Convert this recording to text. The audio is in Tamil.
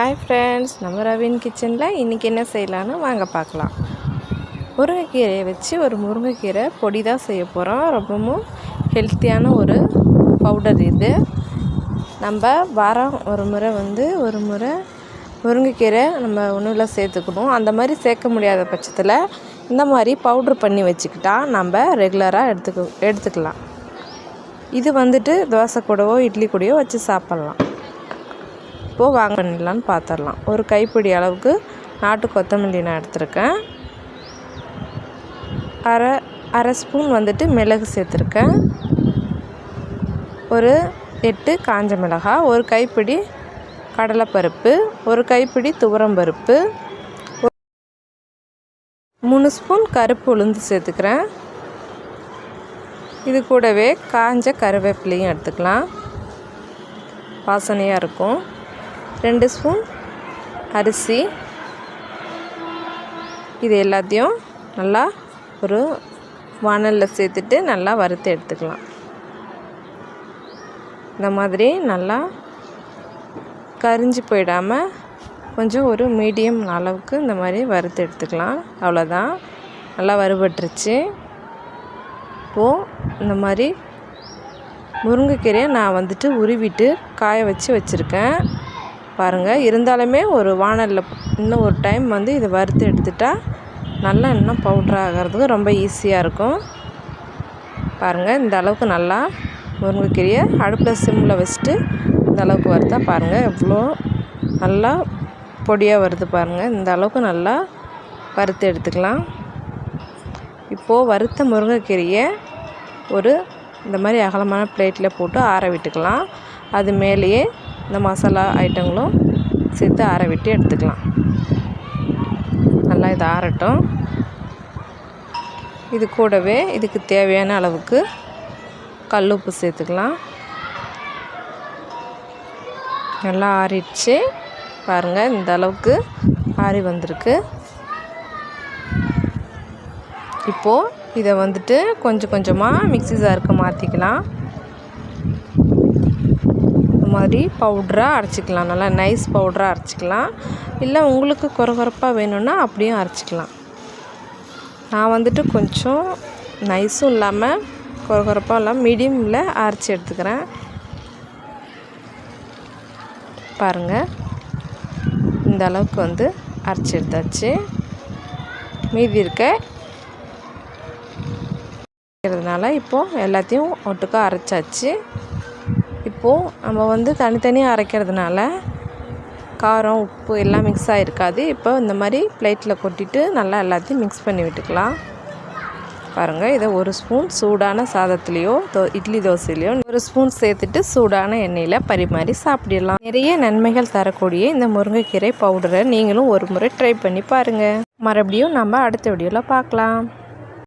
ஹாய் ஃப்ரெண்ட்ஸ் நம்ம ரவின் கிச்சனில் இன்றைக்கி என்ன செய்யலான்னு வாங்க பார்க்கலாம். முருங்கைக்கீரையை வச்சு ஒரு முருங்கைக்கீரை பொடி தான் செய்ய போகிறோம் ரொம்பவும் ஹெல்த்தியான ஒரு பவுடர் இது. நம்ம வாரம் ஒரு முறை வந்து ஒரு முறை முருங்கைக்கீரை நம்ம உணவில் சேர்த்துக்கணும். அந்த மாதிரி சேர்க்க முடியாத பட்சத்தில் இந்த மாதிரி பவுட்ரு பண்ணி வச்சுக்கிட்டா நம்ம ரெகுலராக எடுத்துக்க எடுத்துக்கலாம். இது வந்துட்டு தோசை கூடவோ இட்லி கூடவோ வச்சு சாப்பிட்லாம். இப்போது வாங்க பண்ணிடலான்னு பார்த்துடலாம் ஒரு கைப்பிடி அளவுக்கு நாட்டு கொத்தமல்லி நான் எடுத்திருக்கேன். அரை அரை ஸ்பூன் வந்துட்டு மிளகு சேர்த்துருக்கேன். ஒரு எட்டு காஞ்ச மிளகாய் ஒரு கைப்பிடி கடலைப்பருப்பு ஒரு கைப்பிடி துவரம்பருப்பு மூணு ஸ்பூன் கருப்பு உளுந்து சேர்த்துக்கிறேன். இது கூடவே காஞ்ச கருவேப்பிலையும் எடுத்துக்கலாம். வாசனையாக இருக்கும். ரெண்டு ஸ்பூன் அரிசி. இது எல்லாத்தையும் நல்லா ஒரு வானலில் சேர்த்துட்டு நல்லா வறுத்து எடுத்துக்கலாம். இந்த மாதிரி நல்லா கரிஞ்சு போயிடாமல் கொஞ்சம் ஒரு மீடியம் அளவுக்கு இந்த மாதிரி வறுத்து எடுத்துக்கலாம். அவ்வளோதான். நல்லா வறுபட்டுருச்சு. இப்போது இந்த மாதிரி முருங்கைக்கீரையை நான் வந்துட்டு உருவிட்டு காய வச்சு வச்சுருக்கேன். பாருங்கள் இருந்தாலுமே ஒரு வானலில் இன்னும் ஒரு டைம் வந்து இதை வறுத்து எடுத்துட்டா நல்லா இன்னும் பவுட்ரு ஆகிறதுக்கு ரொம்ப ஈஸியாக இருக்கும். பாருங்கள் இந்த அளவுக்கு நல்லா முருங்கைக்கீரையை அடுப்பில் சிம்மில் வச்சுட்டு இந்த அளவுக்கு வறுத்தா பாருங்கள் எவ்வளோ நல்லா பொடியாக வருது பாருங்கள் இந்த அளவுக்கு நல்லா வறுத்து எடுத்துக்கலாம். இப்போது வறுத்த முருங்கைக்கீரையை ஒரு இந்த மாதிரி அகலமான பிளேட்டில் போட்டு ஆற விட்டுக்கலாம். அது மேலேயே இந்த மசாலா ஐட்டங்களும் சேர்த்து ஆற விட்டு எடுத்துக்கலாம். நல்லா இது ஆறட்டும். இது கூடவே இதுக்கு தேவையான அளவுக்கு கல் உப்பு சேர்த்துக்கலாம். நல்லா ஆறிடுச்சு. பாருங்கள் இந்த அளவுக்கு ஆறி வந்திருக்கு. இப்போது இதை வந்துட்டு கொஞ்சம் கொஞ்சமாக மிக்சி ஜாருக்கு மாற்றிக்கலாம் மாதிரி பவுட்ராக அரைச்சிக்கலாம். நல்லா நைஸ் பவுட்ராக அரைச்சிக்கலாம். இல்லை உங்களுக்கு குறகுறப்பாக வேணும்னா அப்படியும் அரைச்சிக்கலாம். நான் வந்துட்டு கொஞ்சம் நைஸும் இல்லாமல் குறகுறப்பாக இல்லாமல் மீடியமில் அரைச்சி எடுத்துக்கிறேன். பாருங்கள் இந்த அளவுக்கு வந்து அரைச்சி எடுத்தாச்சு. மீதி இருக்க இருக்கிறதுனால இப்போது எல்லாத்தையும் ஒட்டுக்கா அரைச்சாச்சு. இப்போது நம்ம வந்து தனித்தனியாக அரைக்கிறதுனால காரம் உப்பு எல்லாம் மிக்ஸ் ஆகிருக்காது இப்போ இந்த மாதிரி பிளேட்டில் கொட்டிட்டு நல்லா எல்லாத்தையும் மிக்ஸ் பண்ணி விட்டுக்கலாம். பாருங்கள் இதை ஒரு ஸ்பூன் சூடான சாதத்துலேயோ தோ இட்லி தோசையிலையோ ஒரு ஸ்பூன் சேர்த்துட்டு சூடான எண்ணெயில் பரிமாறி சாப்பிடலாம். நிறைய நன்மைகள் தரக்கூடிய இந்த முருங்கைக்கீரை பவுடரை நீங்களும் ஒரு முறை ட்ரை பண்ணி பாருங்கள் மறுபடியும் நம்ம அடுத்த வீடியோவில் பார்க்கலாம்.